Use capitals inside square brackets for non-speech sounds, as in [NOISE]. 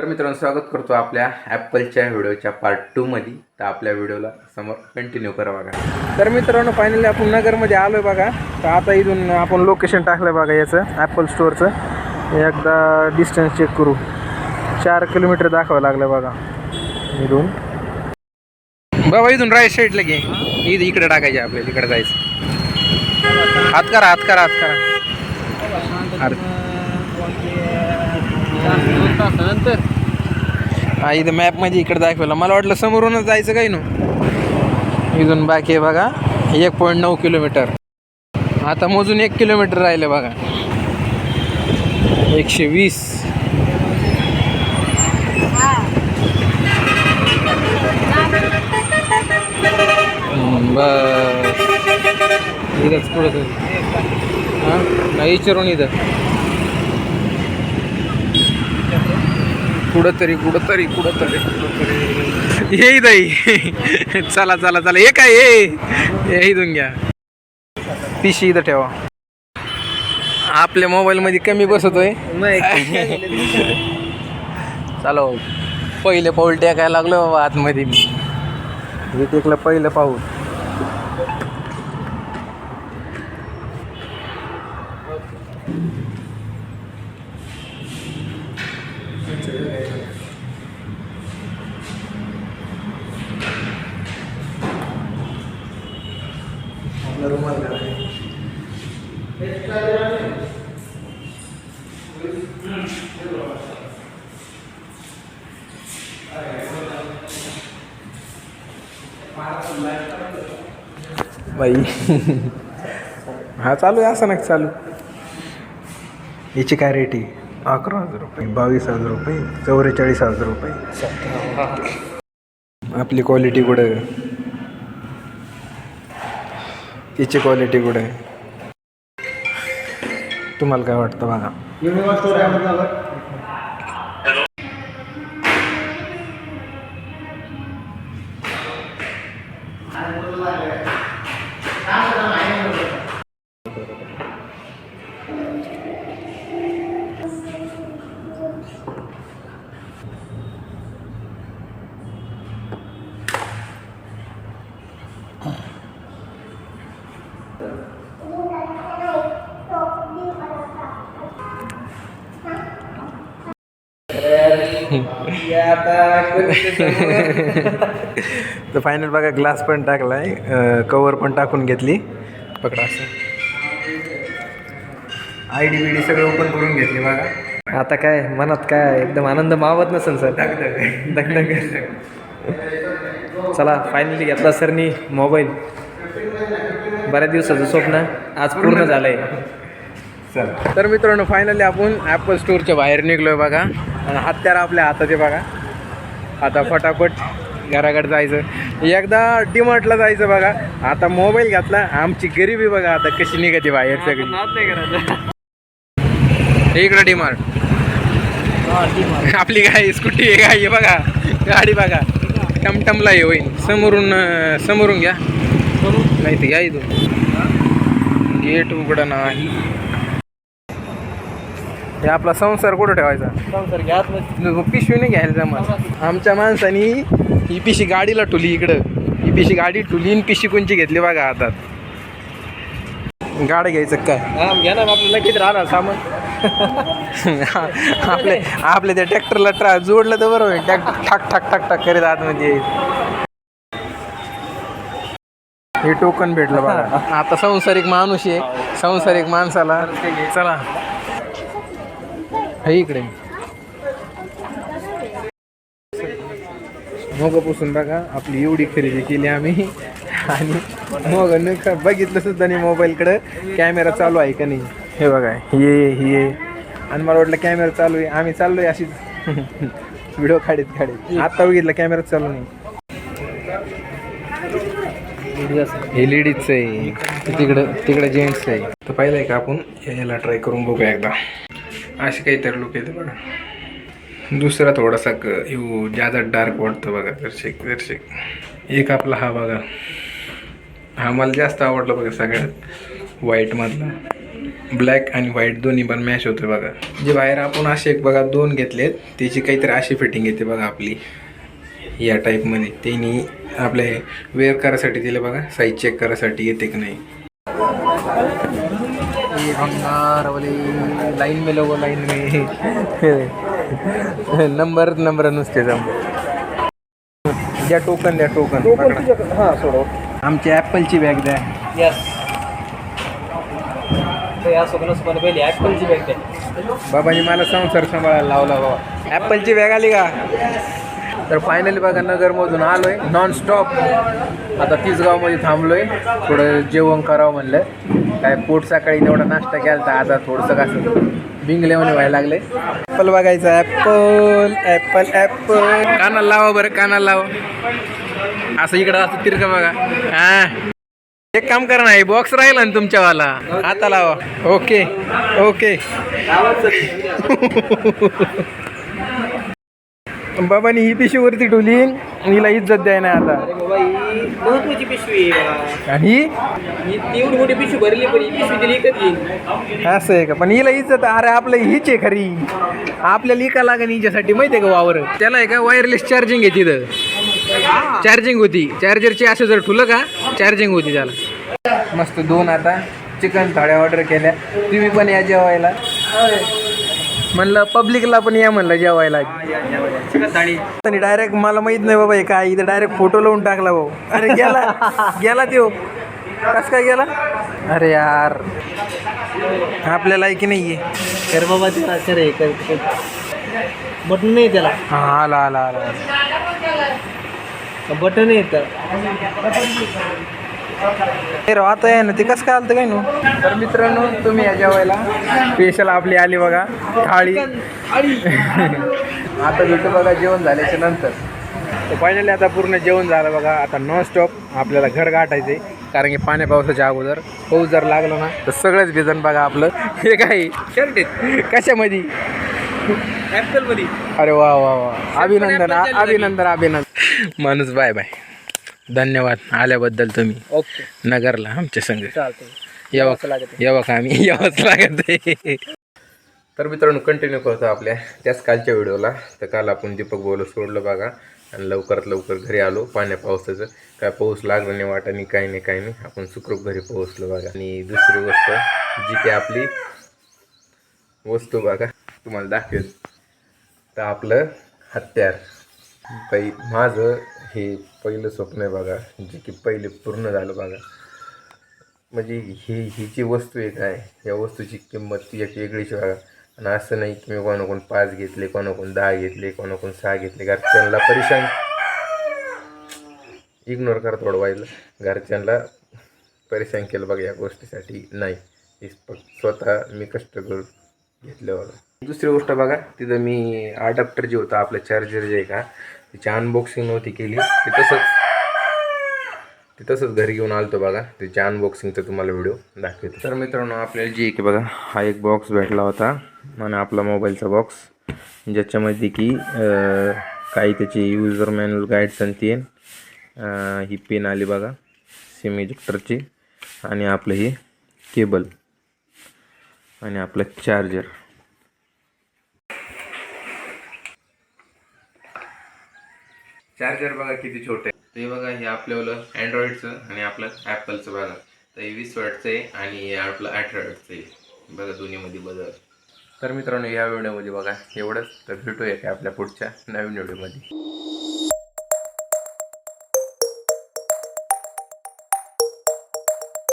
तर मित्रांनो स्वागत करतो आपल्या ॲपलच्या व्हिडिओच्या पार्ट टूमध्ये तर आपल्या व्हिडिओला समोर कंटिन्यू करा बघा. तर मित्रांनो फायनली आपण नगरमध्ये आलो आहे बघा. तर आता इथून आपण लोकेशन टाकलं बघा याचं ॲपल स्टोअरचं एकदा डिस्टन्स चेक करू. चार किलोमीटर दाखवावं लागलं बघा. इथून. बाबा इथून राईट साईडला घे. इथं इकडे टाकायचे आपल्याला इकडे जायचं. हात करा हात करा हात करा. अरे नंतर. हा इथं मॅपमध्ये इकडे दाखवलं. मला वाटलं समोरूनच जायचं काही ना इथून बाकी आहे बघा एक पॉईंट नऊ किलोमीटर आता मोजून एक किलोमीटर राहिले बघा. एकशे वीस. हम्म, बस. इथंच पुढं तरी हां नाही विचारून इथं. कुठंतरी कुठंतरी कुठंतरी. कुठंतरी ये इथं चला चला चला. हे काय ये. हे इथून घ्या. पिशी इथं ठेवा. आपल्या मोबाईलमध्ये कमी बसतोय. चालो पहिले पाऊल टेकायला लागलो बाबा आतमध्ये मी. हे टेकलं पहिलं पाऊल. बाई. हा चालू आहे असं नाही चालू. याची काय रेट आहे? अकरा हजार रुपये. बावीस हजार रुपये चौवेचाळीस हजार रुपये. आपली क्वालिटी कुठं याची क्वालिटी कुठं आहे? तुम्हाला काय वाटतं बघा. युनिवर्स स्टोर आहे झालं तर फायनल [LAUGHS] बघा ग्लास पण टाकलाय. कवर पण टाकून घेतली. पकडा असं. आय डी बी डी सगळं ओपन करून घेतली बघा. आता काय मनात काय एकदम आनंद मावत नसेल सर. धक चला फायनली घेतला सरनी मोबाईल बऱ्याच दिवसाचं स्वप्न आज पूर्ण झालंय. चला. तर मित्रांनो फायनली आपण ॲपल स्टोअरच्या बाहेर निघलोय बघा. आणि हत्यार आपल्या आहे बघा. आता फटाफट घराकडे जायचं. एकदा डीमार्टला जायचं बघा. आता मोबाईल घातला. आमची गरिबी बघा आता कशी निघते बाहेर सगळी. हे इकडं डीमार्ट. आपली गाडी स्कूटी आहे आहे बघा. गाडी बघा. टमटमला ये होईन समोरून समोरून घ्या. नाही तर घ्या इथून. गेट उघडं नाही. हे आपला संसार कुठं ठेवायचा? पिशवीने घ्यायला जमत. आमच्या माणसानी ही पिशी गाडीला ठुली इकडं. ही पिशी गाडी ठुली आणि पिशी कोणची घेतली बघा हातात. गाडी घ्यायचं काय? घ्या ना आपल्याला किती राहणार सामान. [LAUGHS] आपले आपल्या त्या ट्रॅक्टरला ट्रा जोडलं तर बरोबर ट्रॅक्टर ठाक ठाक ठाक ठाक करीत आतमध्ये हे टोकन भेटलं बघा. आता संसारिक माणूस आहे. संसारिक माणसाला चला. हे इकडे. मोगापासून बघा आपली एवढी खरेदी केली आम्ही. आणि मग बघितलं सुद्धा नाही मोबाईलकडं. कॅमेरा चालू आहे का नाही? हे बघा हे हे. आणि मला वाटलं कॅमेरा चालू आहे. आम्ही चाललोय अशीच. व्हिडिओ काढत काढत. आता बघितलं कॅमेरा चालू नाही. हे लेडीजचं आहे. तिकडं तिकडं जेंट्स आहे. तर पाहिलं आहे का आपण? याला ट्राय करून बघूया एकदा. असे काहीतरी लोक येते बघा. दुसरा थोडासा क येऊ ज्यादा डार्क वाटतो बघा दर्शक दर्शक. एक आपला हा बघा. हा मला जास्त आवडला बघा सगळ्यात. व्हाईटमधला ब्लॅक आणि व्हाईट दोन्ही पण मॅच होते बघा. जे बाहेर आपण असे एक बघा दोन घेतलेत त्याची काहीतरी अशी फिटिंग येते बघा आपली. या टाईपमध्ये त्यांनी आपले वेअर करायसाठी दिले बघा. साईज चेक करायसाठी येते की नाही. ये भंगार वाले लाइन में लोगो लाइन में। [LAUGHS] नंबर नंबर नुसते जम। द्या टोकन द्या टोकन हां सोडव. आमची ॲपलची बॅग द्या. यस या पहिले ॲपलची बॅग द्या. बाबांनी मला संसार सांभाळायला लावला बाबा. ॲपलची बॅग आली का? तर फायनली बघा नगरमधून आलोय नॉन स्टॉप आता तिसगावमध्ये थांबलोय थोडं जेवण करावं म्हणलं. काय पोट सकाळी तेवढा नाश्ता केला तर आता थोडंसं कसं बिंगलेवणे व्हायला लागले. ॲपल बघायचं ॲपल ॲपल ॲपल कानाला लावा बरं कानाला लावा. असं इकडं असं तिरकं बघा. हा. एक काम करा ना बॉक्स राहिला ना तुमच्यावाला. आता लावा. ओके ओके बाबानी ही पिशवी वरती ठेवली. हिला इज्जत द्याय ना आता. बाबा ही महत्वाची पिशवी आहे बघा. आणि? ही ही एवढी मोठी पिशवी भरली पण ही पिशवी दिली कधी? येईल असं आहे का? पण हिला इज्जत अरे आपलं हीच आहे खरी. आपल्याला इका लागेल हिच्यासाठी माहिती आहे का वावर? त्याला आहे का वायरलेस चार्जिंग आहे तिथं? चार्जिंग होती. चार्जरची असं जर ठुलं का चार्जिंग होती त्याला. मस्त दोन आता चिकन थाळ्या ऑर्डर केल्या. तुम्ही पण या जेवायला. म्हणलं पब्लिकला पण या म्हणलं जेवायला. आणि डायरेक्ट मला माहीत नाही बाबा हे काय इथं डायरेक्ट फोटो लावून टाकला भाऊ. अरे गेला [LAUGHS] गेला त्यो. कस काय गेला? अरे यार. आपल्याला की नाहीये. तर बाबा तिला बटन नाही त्याला. हा आला आला आला. बटन तर हे आता आहे ना ते कसं काय आलं काय नो तर मित्रांनो तुम्ही या जेवायला. स्पेशल आपली आली बघा थाळी. [LAUGHS] आता भेटू बघा जेवण झाल्याच्यानंतर. तर फायनली आता पूर्ण जेवण झालं बघा आता नॉन स्टॉप आपल्याला घर गाठायचे कारण की पाण्या पावसाच्या अगोदर पाऊस जर लागला ना तर सगळंच भिजन बघा आपलं. [LAUGHS] हे काय? शर्ट कशामध्ये? ॲपलमध्ये अरे वा वा वा. अभिनंदन अभिनंदन अभिनंदन. माणूस बाय बाय. धन्यवाद आल्याबद्दल तुम्ही. ओके. नगरला आमच्या संघ चालतंय. यावं लागत यावं का आम्ही? यावंच लागत आहे तर मित्रांनो कंटिन्यू करतो आपल्या त्याच कालच्या व्हिडिओला. तर काल आपण दीपक बोल सोडलं बघा. आणि लवकरात लवकर घरी आलो. पाण्या पावसाचं. काय पाऊस लागला नाही वाटाने काही नाही काही नाही. आपण सुखरूप घरी पोहोचलो बघा. आणि दुसरी गोष्ट जी काही आपली वस्तू बघा. तुम्हाला दाखवेल. तर आपलं हत्यार. पै माझं हे पहिलं स्वप्न आहे बघा जे की पहिले पूर्ण झालं बघा. म्हणजे ही ही जी वस्तू आहे काय या वस्तूची किंमत ती एक वेगळीच बघा. आणि असं नाही की मी कोणाकोण पाच घेतले कोणाकोण दहा घेतले कोणाकोण सहा घेतले घरच्यांना परेशान. इग्नोर करा थोडं व्हायला घरच्यांना परेशान केलं बघा या गोष्टीसाठी. नाही हे फक्त स्वतः मी कष्ट करून घेतलं बघा. दुसरी गोष्ट बघा तिथं मी अडॅप्टर जे होतं आपलं चार्जर जे आहे का त्याची अनबॉक्सिंग नव्हती केली. ते तसंच. ते तसंच घरी घेऊन आलतो बघा. त्याची अनबॉक्सिंगचा तुम्हाला व्हिडिओ दाखवतो. तर मित्रांनो आपल्याला जी की बघा हा एक बॉक्स भेटला होता. आणि आपला मोबाईलचा बॉक्स ज्याच्यामध्ये की काही त्याची युजर मॅन्युअल गाईड्स आणि तीन ही पेन आली बघा. सिम इजेक्टरची आणि आपलं ही केबल आणि आपलं चार्जर चार्जर बघा किती छोटे ते बघा हे आपल्याला अँड्रॉइडचं आणि आपलं ॲपलचं बघा. तर हे वीस वॅटचं आहे आणि हे आपलं अठरा वॅटचं. आहे बघा दोन्हीमध्ये बदल. तर मित्रांनो या व्हिडिओमध्ये बघा एवढंच. तर भेटूया की आपल्या पुढच्या नवीन व्हिडिओमध्ये.